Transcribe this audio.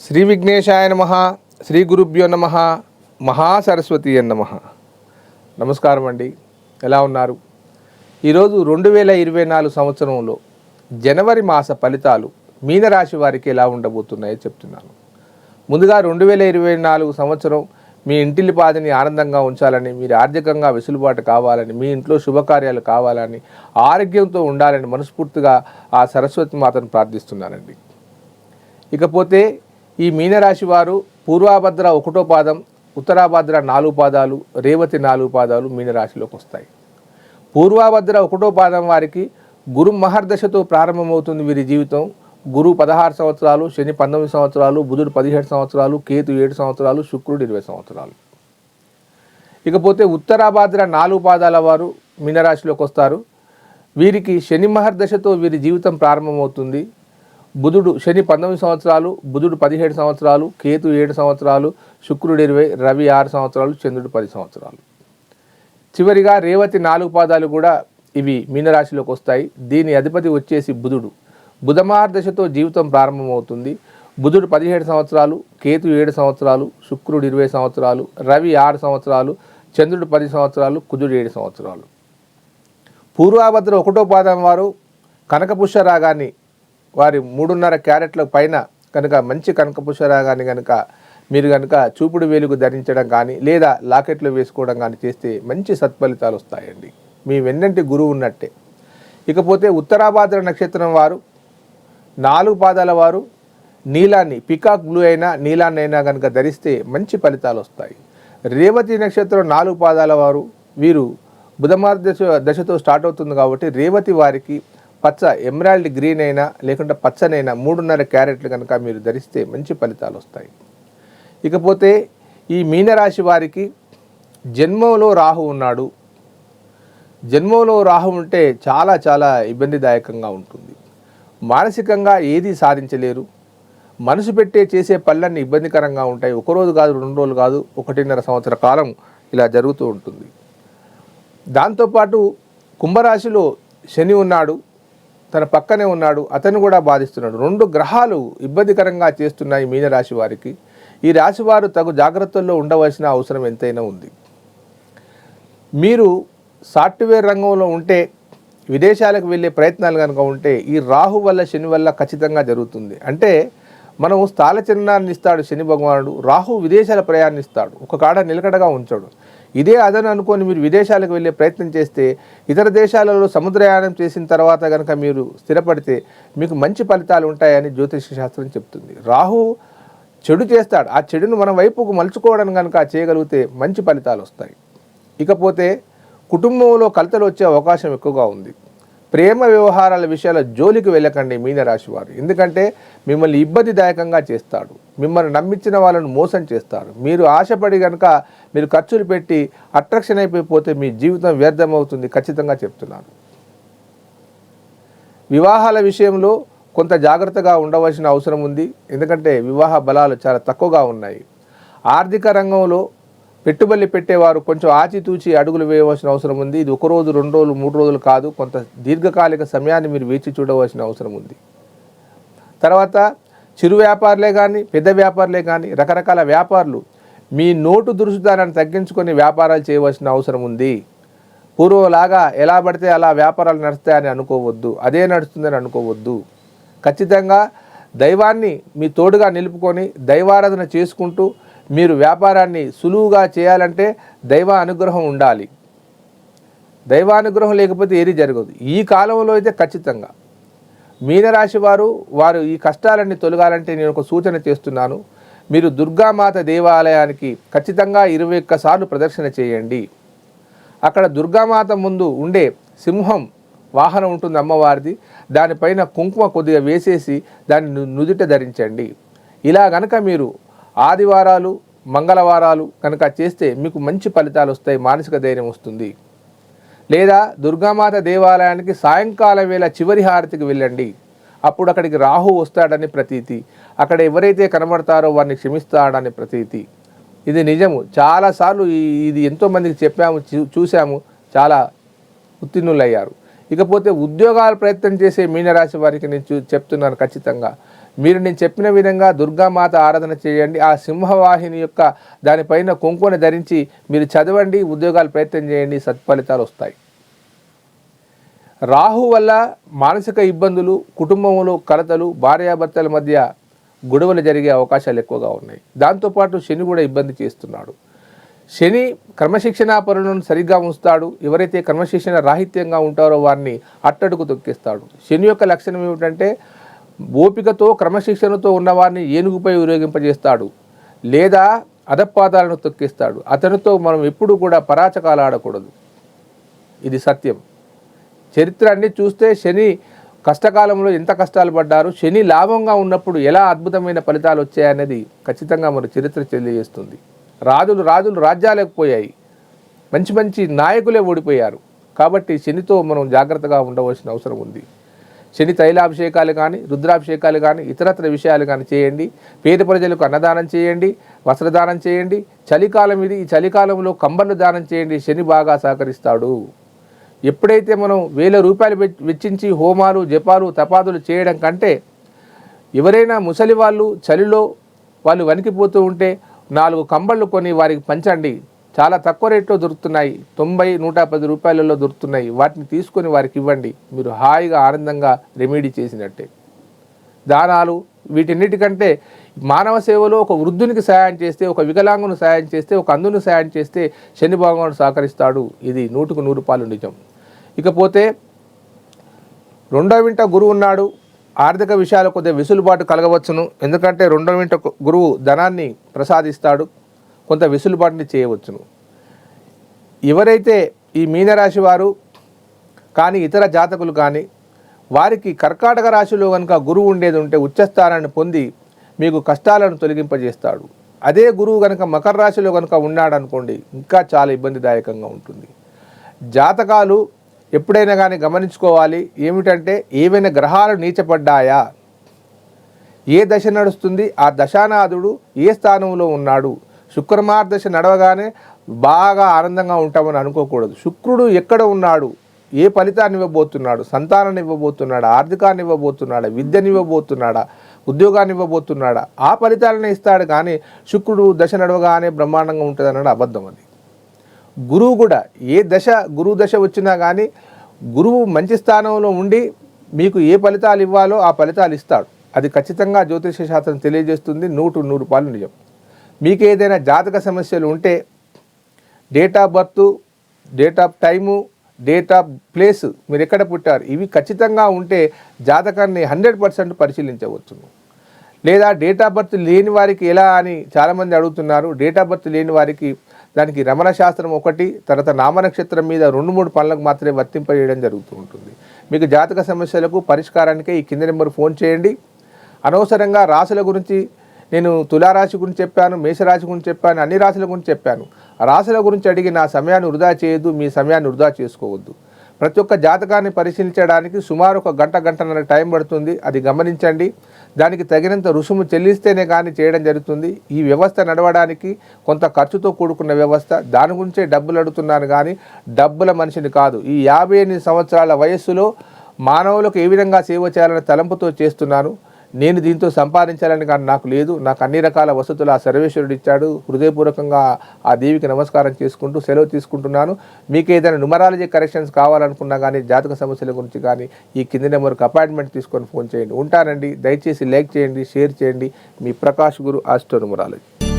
శ్రీ విఘ్నేశాయ నమ శ్రీ గురుభ్యో నమ మహాసరస్వతి నమ నమస్కారం అండి. ఎలా ఉన్నారు? ఈరోజు రెండు వేల ఇరవై నాలుగు సంవత్సరంలో జనవరి మాస ఫలితాలు మీనరాశి వారికి ఎలా ఉండబోతున్నాయో చెప్తున్నాను. ముందుగా రెండు వేల ఇరవై నాలుగు సంవత్సరం మీ ఇంటిల్లిపాదిని ఆనందంగా ఉంచాలని మీరు ఆర్థికంగా వెసులుబాటు కావాలని మీ ఇంట్లో శుభకార్యాలు కావాలని ఆరోగ్యంతో ఉండాలని మనస్ఫూర్తిగా ఆ సరస్వతి మాతను ప్రార్థిస్తున్నానండి. ఇకపోతే ఈ మీనరాశి వారు పూర్వాభద్ర ఒకటో పాదం ఉత్తరాభద్ర నాలుగు పాదాలు రేవతి నాలుగు పాదాలు మీనరాశిలోకి వస్తాయి. పూర్వాభద్ర ఒకటో పాదం వారికి గురు మహర్దశతో ప్రారంభమవుతుంది వీరి జీవితం. గురు పదహారు సంవత్సరాలు శని పంతొమ్మిది సంవత్సరాలు బుధుడు పదిహేడు సంవత్సరాలు కేతు ఏడు సంవత్సరాలు శుక్రుడు ఇరవై సంవత్సరాలు. ఇకపోతే ఉత్తరాభాద్ర నాలుగు పాదాల వారు మీనరాశిలోకి వస్తారు. వీరికి శని మహర్దశతో వీరి జీవితం ప్రారంభమవుతుంది. బుధుడు శని పంతొమ్మిది సంవత్సరాలు బుధుడు పదిహేడు సంవత్సరాలు కేతు ఏడు సంవత్సరాలు శుక్రుడు ఇరవై రవి ఆరు సంవత్సరాలు చంద్రుడు పది సంవత్సరాలు. చివరిగా రేవతి నాలుగు పాదాలు కూడా ఇవి మీనరాశిలోకి వస్తాయి. దీని అధిపతి వచ్చేసి బుధుడు. బుధమార్దశతో జీవితం ప్రారంభమవుతుంది. బుధుడు పదిహేడు సంవత్సరాలు కేతు ఏడు సంవత్సరాలు శుక్రుడు ఇరవై సంవత్సరాలు రవి ఆరు సంవత్సరాలు చంద్రుడు పది సంవత్సరాలు కుజుడు ఏడు సంవత్సరాలు. పూర్వాభద్ర ఒకటో పాదం వారు కనకపుష్య రాగాన్ని వారి మూడున్నర క్యారెట్ల పైన కనుక మంచి కనకపుష్పరాగాన్ని కనుక మీరు కనుక చూపుడు వేలుగు ధరించడం కానీ లేదా లాకెట్లు వేసుకోవడం కానీ చేస్తే మంచి సత్ఫలితాలు వస్తాయండి. మీ వెన్నంటి గురువు ఉన్నట్టే. ఇకపోతే ఉత్తరాభాద్ర నక్షత్రం వారు నాలుగు పాదాల వారు నీలాన్ని పికాక్ బ్లూ అయినా నీలాన్ని అయినా కనుక ధరిస్తే మంచి ఫలితాలు వస్తాయి. రేవతి నక్షత్రం నాలుగు పాదాల వారు వీరు బుధమార్ దశ దశతో స్టార్ట్ అవుతుంది కాబట్టి రేవతి వారికి పచ్చ ఎమరాల్డ్ గ్రీన్ అయినా లేకుంటే పచ్చనైనా మూడున్నర క్యారెట్లు కనుక మీరు ధరిస్తే మంచి ఫలితాలు వస్తాయి. ఇకపోతే ఈ మీనరాశి వారికి జన్మంలో రాహు ఉన్నాడు. జన్మంలో రాహు ఉంటే చాలా చాలా ఇబ్బందిదాయకంగా ఉంటుంది. మానసికంగా ఏది సాధించలేరు. మనసు పెట్టే చేసే పనులన్నీ ఇబ్బందికరంగా ఉంటాయి. ఒకరోజు కాదు రెండు రోజులు కాదు ఒకటిన్నర సంవత్సర కాలం ఇలా జరుగుతూ ఉంటుంది. దాంతోపాటు కుంభరాశిలో శని ఉన్నాడు. తన పక్కనే ఉన్నాడు అతను కూడా బాధిస్తున్నాడు. రెండు గ్రహాలు ఇబ్బందికరంగా చేస్తున్నాయి మీనరాశి వారికి. ఈ రాశి వారు తగు జాగ్రత్తల్లో ఉండవలసిన అవసరం ఎంతైనా ఉంది. మీరు సాఫ్ట్వేర్ రంగంలో ఉంటే విదేశాలకు వెళ్ళే ప్రయత్నాలు కనుక ఉంటే ఈ రాహు వల్ల శని వల్ల ఖచ్చితంగా జరుగుతుంది. అంటే మనం స్థాల చిహ్నాన్ని ఇస్తాడు శని భగవానుడు రాహు విదేశాల ప్రయాణిస్తాడు ఒక కాడ నిలకడగా ఉంచాడు. ఇదే అదని అనుకొని మీరు విదేశాలకు వెళ్ళే ప్రయత్నం చేస్తే ఇతర దేశాలలో సముద్రయానం చేసిన తర్వాత కనుక మీరు స్థిరపడితే మీకు మంచి ఫలితాలు ఉంటాయని జ్యోతిష శాస్త్రం చెప్తుంది. రాహు చెడు చేస్తాడు. ఆ చెడును మన వైపుకు మలుచుకోవడం కనుక చేయగలిగితే మంచి ఫలితాలు వస్తాయి. ఇకపోతే కుటుంబంలో కలతలు వచ్చే అవకాశం ఎక్కువగా ఉంది. ప్రేమ వ్యవహారాల విషయాల జోలికి వెళ్ళకండి మీనరాశివారు ఎందుకంటే మిమ్మల్ని ఇబ్బందిదాయకంగా చేస్తాడు. మిమ్మల్ని నమ్మించిన వాళ్ళను మోసం చేస్తారు. మీరు ఆశపడి కనుక మీరు ఖర్చులు పెట్టి అట్రాక్షన్ అయిపోతే మీ జీవితం వ్యర్థమవుతుంది ఖచ్చితంగా చెప్తున్నాను. వివాహాల విషయంలో కొంత జాగ్రత్తగా ఉండవలసిన అవసరం ఉంది. ఎందుకంటే వివాహ బలాలు చాలా తక్కువగా ఉన్నాయి. ఆర్థిక రంగంలో పెట్టుబడి పెట్టేవారు కొంచెం ఆచితూచి అడుగులు వేయవలసిన అవసరం ఉంది. ఇది ఒక రోజు రెండు రోజులు మూడు రోజులు కాదు. కొంత దీర్ఘకాలిక సమయాన్ని మీరు వేచి చూడవలసిన అవసరం ఉంది. తర్వాత చిరు వ్యాపారులే కానీ పెద్ద వ్యాపారులే కానీ రకరకాల వ్యాపారులు మీ నోటు దురుసుదానాన్ని తగ్గించుకొని వ్యాపారాలు చేయవలసిన అవసరం ఉంది. పూర్వంలాగా ఎలా పడితే అలా వ్యాపారాలు నడుస్తాయని అనుకోవద్దు అదే నడుస్తుందని అనుకోవద్దు. ఖచ్చితంగా దైవాన్ని మీ తోడుగా నిలుపుకొని దైవారాధన చేసుకుంటూ మీరు వ్యాపారాన్ని సులువుగా చేయాలంటే దైవ అనుగ్రహం ఉండాలి. దైవానుగ్రహం లేకపోతే ఏది జరగదు. ఈ కాలంలో అయితే ఖచ్చితంగా మీనరాశి వారు వారు ఈ కష్టాలన్నీ తొలగాలంటే నేను ఒక సూచన చేస్తున్నాను. మీరు దుర్గామాత దేవాలయానికి ఖచ్చితంగా ఇరవై ఒక్కసార్లు ప్రదర్శన చేయండి. అక్కడ దుర్గామాత ముందు ఉండే సింహం వాహనం ఉంటుంది అమ్మవారిది. దానిపైన కుంకుమ కొద్దిగా వేసేసి దాన్ని నుదుట ధరించండి. ఇలా గనక మీరు ఆదివారాలు మంగళవారాలు కనుక చేస్తే మీకు మంచి ఫలితాలు వస్తాయి మానసిక ధైర్యం వస్తుంది. లేదా దుర్గామాత దేవాలయానికి సాయంకాలం వేళ చివరి హారతికి వెళ్ళండి. అప్పుడు అక్కడికి రాహు వస్తాడని ప్రతీతి. అక్కడ ఎవరైతే కనబడతారో వారిని క్షమిస్తాడని ప్రతీతి. ఇది నిజము. చాలాసార్లు ఇది ఎంతోమందికి చెప్పాము చూ- చూసాము చాలా ఉత్తీర్ణులయ్యారు. ఇకపోతే ఉద్యోగాలు ప్రయత్నం చేసే మీనరాశి వారికి నేను చూ చెప్తున్నాను ఖచ్చితంగా. మీరు నేను చెప్పిన విధంగా దుర్గామాత ఆరాధన చేయండి. ఆ సింహవాహిని యొక్క దానిపైన కుంకుమని ధరించి మీరు చదవండి ఉద్యోగాలు ప్రయత్నం చేయండి సత్ఫలితాలు వస్తాయి. రాహు వల్ల మానసిక ఇబ్బందులు కుటుంబంలో కలతలు భార్యాభర్తల మధ్య గొడవలు జరిగే అవకాశాలు ఎక్కువగా ఉన్నాయి. దాంతోపాటు శని కూడా ఇబ్బంది చేస్తున్నాడు. శని క్రమశిక్షణా పరులను సరిగ్గా ఉంచుతాడు. ఎవరైతే క్రమశిక్షణ రాహిత్యంగా ఉంటారో వారిని అట్టడుకు తొక్కిస్తాడు. శని యొక్క లక్షణం ఏమిటంటే ఓపికతో క్రమశిక్షణతో ఉన్నవారిని ఏనుగుపై ఉపయోగింపజేస్తాడు లేదా అధపాదాలను తొక్కిస్తాడు. అతనితో మనం ఎప్పుడూ కూడా పరాచకాలు ఆడకూడదు. ఇది సత్యం. చరిత్ర అన్ని చూస్తే శని కష్టకాలంలో ఎంత కష్టాలు పడ్డారు శని లాభంగా ఉన్నప్పుడు ఎలా అద్భుతమైన ఫలితాలు వచ్చాయనేది ఖచ్చితంగా మన చరిత్ర తెలియజేస్తుంది. రాజులు రాజులు రాజ్యాలకు పోయాయి. మంచి మంచి నాయకులే ఓడిపోయారు. కాబట్టి శనితో మనం జాగ్రత్తగా ఉండవలసిన అవసరం ఉంది. శని తైలాభిషేకాలు కానీ రుద్రాభిషేకాలు కానీ ఇతరత్ర విషయాలు కానీ చేయండి. పేద ప్రజలకు అన్నదానం చేయండి వస్త్రదానం చేయండి. చలికాలం ఇది ఈ చలికాలంలో కంబర్లు దానం చేయండి. శని బాగా సహకరిస్తాడు. ఎప్పుడైతే మనం వేల రూపాయలు వెచ్చించి హోమాలు జపాలు తపాదులు చేయడం కంటే ఎవరైనా ముసలి వాళ్ళు చలిలో వాళ్ళు వణికిపోతూ ఉంటే నాలుగు కంబళ్ళు కొని వారికి పంచండి. చాలా తక్కువ రేట్లో దొరుకుతున్నాయి. తొంభై నూట పది రూపాయలలో దొరుకుతున్నాయి. వాటిని తీసుకొని వారికి ఇవ్వండి. మీరు హాయిగా ఆనందంగా రెమెడీ చేసినట్టే. దానాలు వీటన్నిటికంటే మానవ సేవలో ఒక వృద్ధునికి సహాయం చేస్తే ఒక వికలాంగును సహాయం చేస్తే ఒక అందుని సహాయం చేస్తే శని భగవానుడు సహకరిస్తాడు. ఇది నూటుకు నూరు పాలు నిజం. ఇకపోతే రెండో వింట గురువు ఉన్నాడు. ఆర్థిక విషయాలు కొద్దిగా వెసులుబాటు కలగవచ్చును. ఎందుకంటే రెండో వింట గురువు ధనాన్ని ప్రసాదిస్తాడు. కొంత వెసులుబాటుని చేయవచ్చును. ఎవరైతే ఈ మీనరాశి వారు కానీ ఇతర జాతకులు కానీ వారికి కర్కాటక రాశిలో కనుక గురువు ఉండేది ఉంటే ఉచ్చస్థానాన్ని పొంది మీకు కష్టాలను తొలగింపజేస్తాడు. అదే గురువు కనుక మకర రాశిలో కనుక ఉన్నాడు అనుకోండి ఇంకా చాలా ఇబ్బందిదాయకంగా ఉంటుంది. జాతకాలు ఎప్పుడైనా కానీ గమనించుకోవాలి. ఏమిటంటే ఏవైనా గ్రహాలు నీచపడ్డాయా? ఏ దశ నడుస్తుంది? ఆ దశానాథుడు ఏ స్థానంలో ఉన్నాడు? శుక్రమార్దశ నడవగానే బాగా ఆనందంగా ఉంటామని అనుకోకూడదు. శుక్రుడు ఎక్కడ ఉన్నాడు? ఏ ఫలితాన్ని ఇవ్వబోతున్నాడు? సంతానాన్ని ఇవ్వబోతున్నాడా? ఆర్థికాన్ని ఇవ్వబోతున్నాడా? విద్యని ఇవ్వబోతున్నాడా? ఉద్యోగాన్ని ఇవ్వబోతున్నాడా? ఆ ఫలితాలనే ఇస్తాడు కానీ శుక్రుడు దశ నడవగానే బ్రహ్మాండంగా ఉంటుంది అన్నాడు అబద్ధం అది. గురువు కూడా ఏ దశ గురువు దశ వచ్చినా కానీ గురువు మంచి స్థానంలో ఉండి మీకు ఏ ఫలితాలు ఇవ్వాలో ఆ ఫలితాలు ఇస్తాడు. అది ఖచ్చితంగా జ్యోతిష శాస్త్రం తెలియజేస్తుంది. నూటు నూరు పాలు నిజం. మీకు ఏదైనా జాతక సమస్యలు ఉంటే date of birth date of time date of place మీరు ఎక్కడ పుట్టారు? ఇవి ఖచ్చితంగా ఉంటే జాతకాన్ని హండ్రెడ్ పర్సెంట్ పరిశీలించవచ్చును లేదా డేట్ ఆఫ్ బర్త్ లేని వారికి ఎలా అని చాలామంది అడుగుతున్నారు. డేట్ ఆఫ్ బర్త్ లేని వారికి దానికి రమణ శాస్త్రం ఒకటి తర్వాత నామనక్షత్రం మీద రెండు మూడు పనులకు మాత్రమే వర్తింపజేయడం జరుగుతూ ఉంటుంది. మీకు జాతక సమస్యలకు పరిష్కారానికి ఈ కింద నెంబర్ ఫోన్ చేయండి. అనవసరంగా రాసుల గురించి నేను తులారాశి గురించి చెప్పాను మేషరాశి గురించి చెప్పాను అన్ని రాశుల గురించి చెప్పాను. రాశుల గురించి అడిగి నా సమయాన్ని వృధా చేయొద్దు మీ సమయాన్ని వృధా చేసుకోవద్దు. ప్రతి ఒక్క జాతకాన్ని పరిశీలించడానికి సుమారు ఒక గంట గంటన్నర టైం పడుతుంది. అది గమనించండి. దానికి తగినంత రుసుము చెల్లిస్తేనే కానీ చేయడం జరుగుతుంది. ఈ వ్యవస్థ నడవడానికి కొంత ఖర్చుతో కూడుకున్న వ్యవస్థ. దాని గురించే డబ్బులు అడుగుతున్నాను కానీ డబ్బుల మనిషిని కాదు. ఈ యాభై ఎనిమిది సంవత్సరాల వయస్సులో మానవులకు ఏ విధంగా సేవ చేయాలనే తలంపుతో చేస్తున్నాను. నేను దీంతో సంపాదించాలని కానీ నాకు లేదు. నాకు అన్ని రకాల వసతులు ఆ సర్వేశ్వరుడు ఇచ్చాడు. హృదయపూర్వకంగా ఆ దేవికి నమస్కారం చేసుకుంటూ సెలవు తీసుకుంటున్నాను. మీకు ఏదైనా న్యూమరాలజీ కరెక్షన్స్ కావాలనుకున్నా కానీ జాతక సమస్యల గురించి కానీ ఈ కింది నెంబర్కి అపాయింట్మెంట్ తీసుకొని ఫోన్ చేయండి. ఉంటానండి. దయచేసి లైక్ చేయండి షేర్ చేయండి. మీ ప్రకాష్ గురు ఆస్ట్రో న్యూమరాలజీ